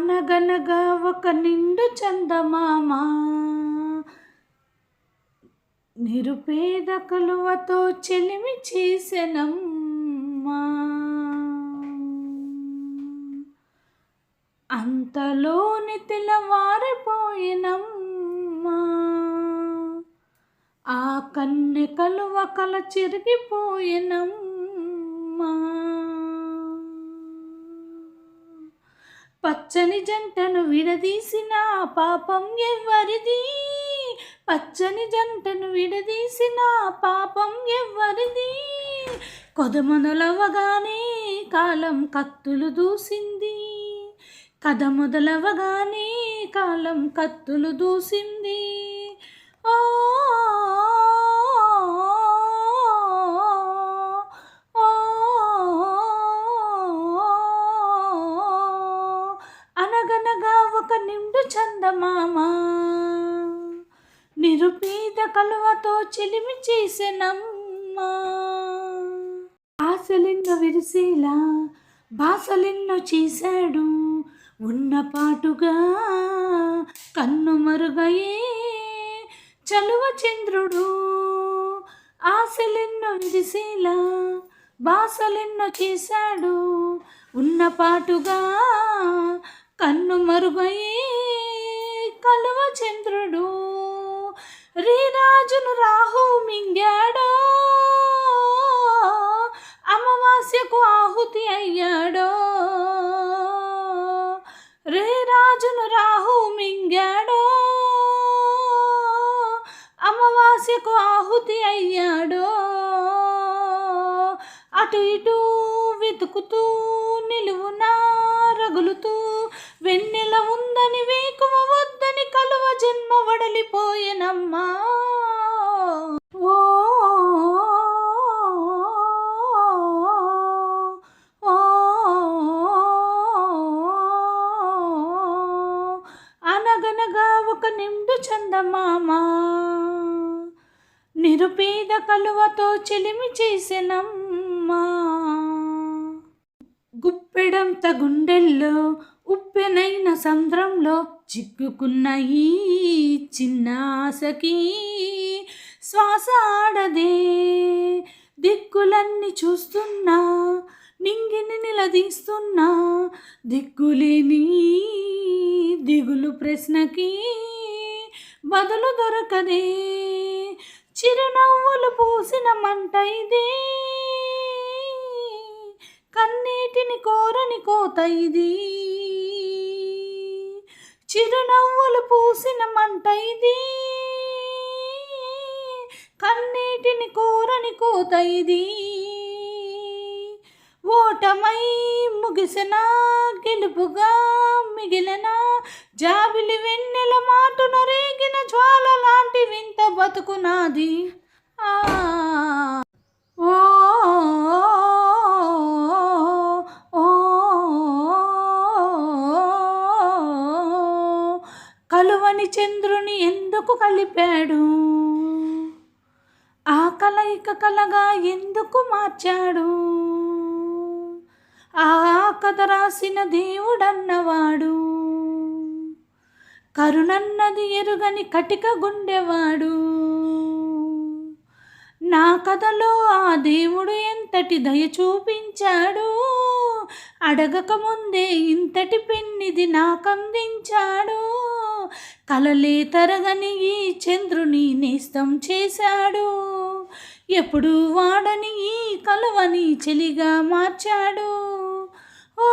అనగనగా ఒక నిండు చందమామ. నిరుపేద కలువతో చెలిమి చేసెనమ్మా. అంతలోని తెలవారిపోయినమ్మా ఆ కన్నె కలువ కల చెరిగిపోయినమ్మా. పచ్చని జంటను విడదీసిన పాపం ఎవ్వరిది? పచ్చని జంటను విడదీసిన పాపం ఎవ్వరిది? కొదమొదలవగానే కాలం కత్తులు దూసింది. కథ మొదలవగానే కాలం కత్తులు దూసింది ఓ ఓ, అనగనగా ఒక నిండు చందమామ కలువతో చెలిమి చేసినమ్మా. ఆశలెన్నో విరిసేలా భాషలెన్నో చేశాడు ఉన్న పాటుగా. కన్ను మరుగయే చలువ చంద్రుడు ఆశలెన్నో విరిసేలా భాషలెన్నో చేశాడు ఉన్న పాటుగా. కన్ను మరుగయే కలువ చంద్రుడు. రీరాజును రాహు మింగాడో? అమావాస్యకు ఆహుతి అయ్యాడో? రే రాజును రాహు మింగాడో? అమావాస్యకు ఆహుతి అయ్యాడో? అటు ఇటు వెతుకుతూ నిలువునా రగులుతూ వెన్నెల జన్మ వడలిపోయెనమ్మా. ఓ ఓ అనగనగా ఒక నిండు చందమామ. నిరుపేద కలువతో చెలిమి చేసినమ్మా. గుప్పెడంత గుండెల్లో ఉప్పెనైన సంద్రంలో చిక్కుకున్న ఈ చిన్న ఆశకి శ్వాస ఆడదే దిక్కులన్నీ చూస్తున్నా నింగిని నిలదీస్తున్నా దిక్కులేని దిగులు ప్రశ్నకి బదులు దొరకదే. చిరునవ్వులు పూసిన మంట ఇదే. కన్నీటిని కోరని కోత ఇది. చిరునవ్వులు పూసిన మంట ఇది. కన్నీటిని కోరని కోత ఇది. ఓటమై ముగిసిన గెలుపుగా మిగిలిన జాబిలి వెన్నెల మాటున రేగిన జ్వాల లాంటి వింత బతుకునాది ఆ సూర్యుని చంద్రుని ఎందుకు కలిపాడు? ఆ కలయిక కలగా ఎందుకు మార్చాడు? ఆ కథ రాసిన దేవుడన్నవాడు. కరుణన్నది ఎరుగని కటిక గుండెవాడు. నా కథలో ఆ దేవుడు ఎంతటి దయ చూపించాడు? అడగక ముందే ఇంతటి పెన్నిది నాకందించాడు. కలలే తరగని ఈ చంద్రుని నేస్తం చేశాడు. ఎప్పుడు వాడని ఈ కలవని చెలిగా మార్చాడు. ఓ